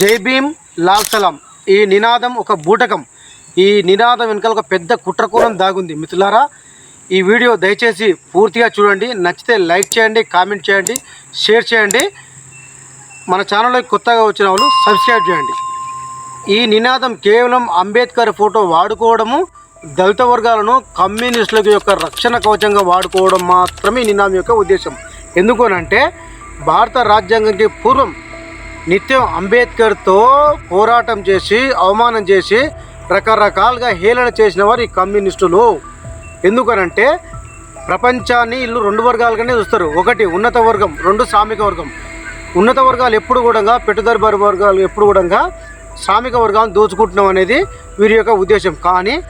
జై భీమ్ లాల్ సలాం. ఈ నినాదం ఒక బూటకం. ఈ నినాదం వెనకాల ఒక పెద్ద కుట్రకోణం దాగుంది. మిత్రులారా ఈ వీడియో దయచేసి పూర్తిగా చూడండి. నచ్చితే లైక్ చేయండి కామెంట్ చేయండి షేర్ చేయండి. మన ఛానల్లో కొత్తగా వచ్చిన వాళ్ళు సబ్స్క్రైబ్ చేయండి. ఈ నినాదం కేవలం అంబేద్కర్ ఫోటో వాడుకోవడము దళిత వర్గాలను కమ్యూనిస్టుల యొక్క రక్షణ కవచంగా వాడుకోవడం మాత్రమే నినాదం యొక్క ఉద్దేశం. ఎందుకనంటే భారత రాజ్యాంగానికి పూర్వం నిత్యం అంబేద్కర్తో పోరాటం చేసి అవమానం చేసి రకరకాలుగా హేళన చేసిన వారు ఈ కమ్యూనిస్టులు. ఎందుకనంటే ప్రపంచాన్ని ఇల్లు రెండు వర్గాలుగానే చూస్తారు. ఒకటి ఉన్నత వర్గం రెండు శ్రామిక వర్గం. ఉన్నత వర్గాలు ఎప్పుడు కూడా పెట్టుదరి వర్గాలు ఎప్పుడు కూడా శ్రామిక వర్గాలను దోచుకుంటున్నాం అనేది వీరి యొక్క ఉద్దేశం. కానీ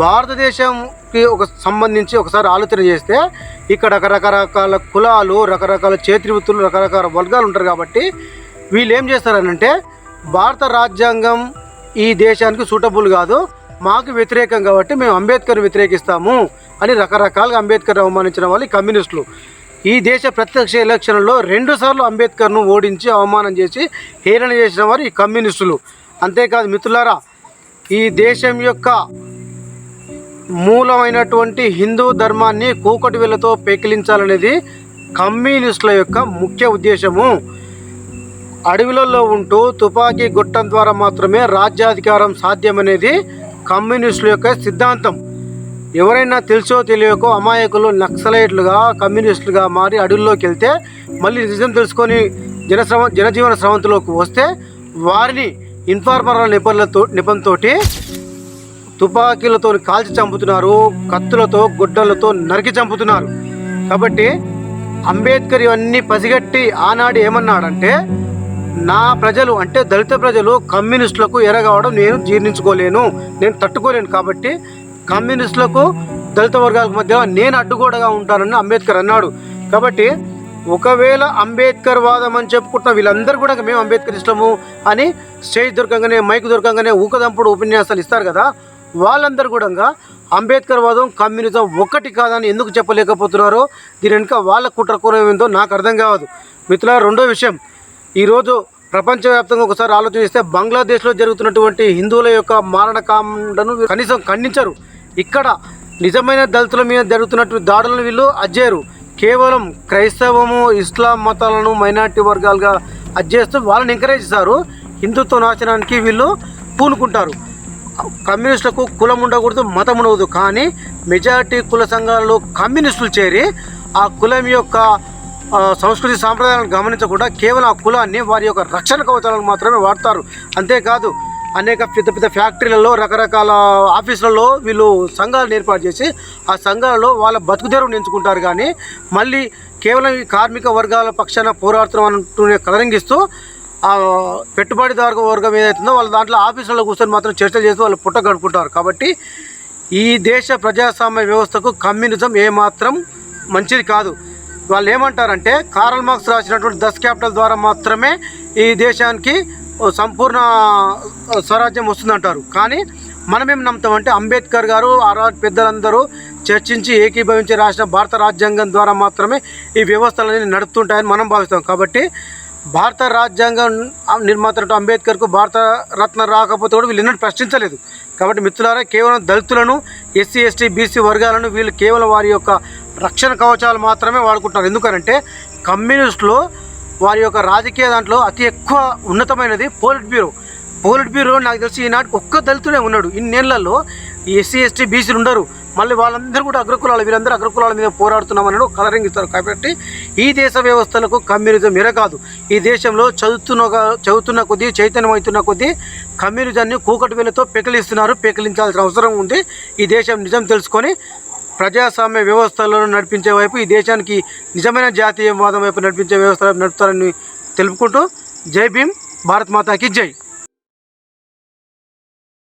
భారతదేశంకి ఒక సంబంధించి ఒకసారి ఆలోచన చేస్తే ఇక్కడ రకరకాల కులాలు రకరకాల చేతివృత్తులు రకరకాల వర్గాలు ఉంటారు కాబట్టి వీళ్ళు ఏం చేస్తారనంటే భారత రాజ్యాంగం ఈ దేశానికి సూటబుల్ కాదు. మాకు వ్యతిరేకం కాబట్టి మేము అంబేద్కర్ వ్యతిరేకిస్తాము అని రకరకాలుగా అంబేద్కర్ అవమానించిన వాళ్ళు కమ్యూనిస్టులు. ఈ దేశ ప్రత్యక్ష ఎలక్షన్లో రెండుసార్లు అంబేద్కర్ను ఓడించి అవమానం చేసి హేళన చేసిన వారు ఈ కమ్యూనిస్టులు. అంతేకాదు మిత్రులారా ఈ దేశం యొక్క మూలమైనటువంటి హిందూ ధర్మాన్ని కూకటి వేలతో పెకిలించాలనేది కమ్యూనిస్టుల యొక్క ముఖ్య ఉద్దేశము. అడవులలో ఉంటూ తుపాకీ గుట్టం ద్వారా మాత్రమే రాజ్యాధికారం సాధ్యమనేది కమ్యూనిస్టుల యొక్క సిద్ధాంతం. ఎవరైనా తెలుసో తెలియకో అమాయకులు నక్సలైట్లుగా కమ్యూనిస్టులుగా మారి అడవుల్లోకి వెళ్తే మళ్ళీ నిజం తెలుసుకొని జనశ్రమ జనజీవన స్రవంతిలోకి వస్తే వారిని ఇన్ఫార్మర్ల నిపుణులతో నిపుణతో తుపాకీలతో కాల్చి చంపుతున్నారు కత్తులతో గుడ్డలతో నరికి చంపుతున్నారు. కాబట్టి అంబేద్కర్ ఇవన్నీ పసిగట్టి ఆనాడు ఏమన్నాడంటే నా ప్రజలు అంటే దళిత ప్రజలు కమ్యూనిస్టులకు ఎరగవడం నేను జీర్ణించుకోలేను నేను తట్టుకోలేను కాబట్టి కమ్యూనిస్టులకు దళిత వర్గాల మధ్య నేను అడ్డుగోడగా ఉంటానని అంబేద్కర్ అన్నాడు. కాబట్టి ఒకవేళ అంబేద్కర్ వాదం అని చెప్పుకుంటున్న వీళ్ళందరూ కూడా మేము అంబేద్కర్ ఇష్టము అని స్టేజ్ దొరకంగానే మైక్ దొరకంగానే ఊకదంపుడు ఉపన్యాసాలు ఇస్తారు కదా వాళ్ళందరూ కూడా అంబేద్కర్ వాదం కమ్యూనిజం ఒకటి కాదని ఎందుకు చెప్పలేకపోతున్నారో దీని వెనుక వాళ్ళ కుట్రకూరం ఏందో నాకు అర్థం కావదు. మిత్రుల రెండో విషయం. ఈరోజు ప్రపంచవ్యాప్తంగా ఒకసారి ఆలోచిస్తే బంగ్లాదేశ్లో జరుగుతున్నటువంటి హిందువుల యొక్క మారణకాండను కనీసం ఖండించరు. ఇక్కడ నిజమైన దళితుల మీద జరుగుతున్నటువంటి దాడులను వీళ్ళు అజ్జేరు కేవలం క్రైస్తవము ఇస్లాం మతాలను మైనార్టీ వర్గాలుగా అజ్జేస్తూ వాళ్ళని ఎంకరేజ్ చేస్తారు. హిందుత్వ నాశనానికి వీళ్ళు పూనుకుంటారు. కమ్యూనిస్టులకు కులం ఉండకూడదు మతం ఉండకూడదు. కానీ మెజారిటీ కుల సంఘాలలో కమ్యూనిస్టులు చేరి ఆ కులం యొక్క సంస్కృతి సాంప్రదాయాలను గమనించకుండా కేవలం ఆ కులాన్ని వారి యొక్క రక్షణ కవచాలను మాత్రమే వాడతారు. అంతేకాదు అనేక పెద్ద పెద్ద ఫ్యాక్టరీలలో రకరకాల ఆఫీసులలో వీళ్ళు సంఘాలను ఏర్పాటు చేసి ఆ సంఘాలలో వాళ్ళ బతుకుదేరును ఎంచుకుంటారు. కానీ మళ్ళీ కేవలం ఈ కార్మిక వర్గాల పక్షాన పోరాడుతున్నాం అంటూనే కలరింగిస్తూ ఆ పెట్టుబడిదారు వర్గం ఏదైతుందో వాళ్ళ దాంట్లో ఆఫీసులలో కూర్చొని మాత్రం చర్చలు చేస్తూ వాళ్ళు పుట్ట గడుపుకుంటారు. కాబట్టి ఈ దేశ ప్రజాస్వామ్య వ్యవస్థకు కమ్యూనిజం ఏమాత్రం మంచిది కాదు. వాళ్ళు ఏమంటారంటే కారల్ మార్క్స్ రాసినటువంటి దస్ క్యాపిటల్ ద్వారా మాత్రమే ఈ దేశానికి సంపూర్ణ స్వరాజ్యం వస్తుందంటారు. కానీ మనమేం నమ్ముతామంటే అంబేద్కర్ గారు ఆ పెద్దలందరూ చర్చించి ఏకీభవించి రాసిన భారత రాజ్యాంగం ద్వారా మాత్రమే ఈ వ్యవస్థలన్నీ నడుపుతుంటాయని మనం భావిస్తాం. కాబట్టి భారత రాజ్యాంగం నిర్మాత అంబేద్కర్కు భారత రత్న రాకపోతే కూడా వీళ్ళు ఎన్నడూ ప్రశ్నించలేదు. కాబట్టి మిత్రులారా కేవలం దళితులను ఎస్సీ ఎస్టీ బీసీ వర్గాలను వీళ్ళు కేవలం వారి యొక్క రక్షణ కవచాలు మాత్రమే వాడుకుంటున్నారు. ఎందుకనంటే కమ్యూనిస్టులు వారి యొక్క రాజకీయ దాంట్లో అతి ఎక్కువ ఉన్నతమైనది పోలిట్ బ్యూరో. పోలిట్ బ్యూరో నాకు తెలిసి ఈనాటికి ఒక్క దళితుడే ఉన్నాడు. ఇన్నేళ్ళలో ఎస్సీ ఎస్టీ బీసీలు ఉండరు. మళ్ళీ వాళ్ళందరూ కూడా అగ్రకులాలు వీళ్ళందరూ అగ్రకులాల మీద పోరాడుతున్నామని కలరింగ్ ఇస్తారు కాబట్టి ఈ దేశ వ్యవస్థలకు కమ్యూనిజం ఇరకాదు ఈ దేశంలో చదువుతున్న చదువుతున్న కొద్దీ చైతన్యమవుతున్న కొద్దీ కమ్యూనిజాన్ని కూకటి వేలతో పెకిలిస్తున్నారు. పెకిలించాల్సిన అవసరం ఉంది. ఈ దేశం నిజం తెలుసుకొని ప్రజాస్వామ్య వ్యవస్థలను నడిపించే వైపు ఈ దేశానికి నిజమైన జాతీయవాదం వైపు నడిపించే వ్యవస్థ నడుపుతారని తెలుపుకుంటూ జై భీమ్ భారత్ మాతాకి జై.